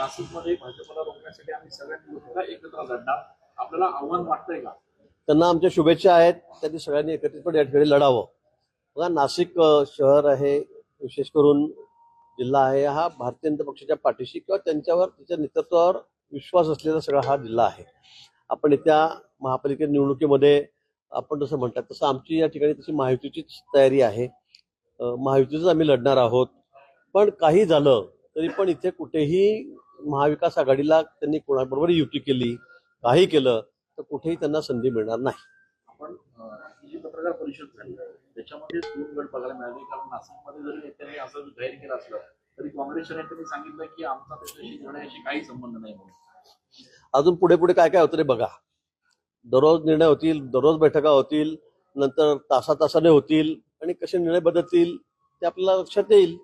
नाशिकमध्ये भाजपला रोखण्यासाठी आम्ही सगळ्यांनी एकत्र लढणार. आपल्याला आव्हान वाटतंय का? त्यांना आमच्या शुभेच्छा आहेत. त्यांनी सगळ्यांनी एकत्रितपणे या ठिकाणी लढावं. बघा नाशिक शहर आहे विशेष करून जिल्हा आहे. हा भारतीय जनता पक्षाच्या पाठीशी किंवा त्यांच्यावर त्याच्या नेतृत्वावर विश्वास असलेला सगळा हा जिल्हा आहे. आपण येत्या महापालिके निवडणुकीमध्ये आपण जसं म्हणतात तसं आमची या ठिकाणी तशी महायुतीचीच तयारी आहे. अ, महायुतीच आम्ही लढणार आहोत. पण काही झालं तरी पण इथे कुठेही महाविकास आघाडीला त्यांनी कोणाबरोबर युती केली काही केलं तर कुठेही त्यांना संधी मिळणार नाही. आपण जी पत्रकार परिषद झाली त्याच्यामध्ये दोन गट बघायला मिळाले. कारण नाशिकमध्ये जरी नेत्यांनी असं जाहीर केलं असलं तरी काँग्रेसच्या नेत्यांनी सांगितलं की आमचा त्याच्याशी निर्णयाशी काही संबंध नाही म्हणून. अजून पुढे पुढे काय काय होतं ते बघा. दररोज निर्णय होतील दररोज बैठका होतील नंतर तासा तासाने होतील आणि कसे निर्णय बदलतील ते आपल्याला लक्षात येईल.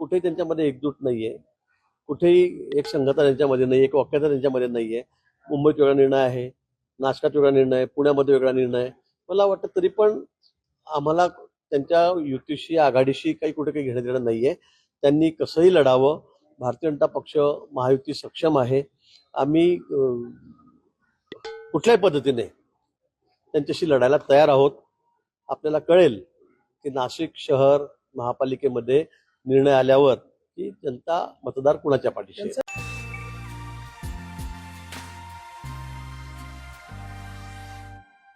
कुठेही त्यांच्यामध्ये एकजूट नाहीये. कुठेही एक संघता त्यांच्यामध्ये नाही एक वाक्यता त्यांच्यामध्ये आहे मुंबईत वेगळा निर्णय आहे नाशकात वेगळा निर्णय आहे, पुण्यामध्ये वेगळा निर्णय. आहे. मला वाटतं तरी पण आम्हाला त्यांच्या युतीशी आघाडीशी काही कुठे काही घेणं देणं नाही आहे त्यांनी कसंही लढावं. भारतीय जनता पक्ष महायुती सक्षम आहे. आम्ही कुठल्याही पद्धतीने त्यांच्याशी लढायला तयार आहोत. आपल्याला कळेल की नाशिक शहर महापालिकेमध्ये निर्णय आल्यावर की जनता मतदार कुणाच्या पाठीशी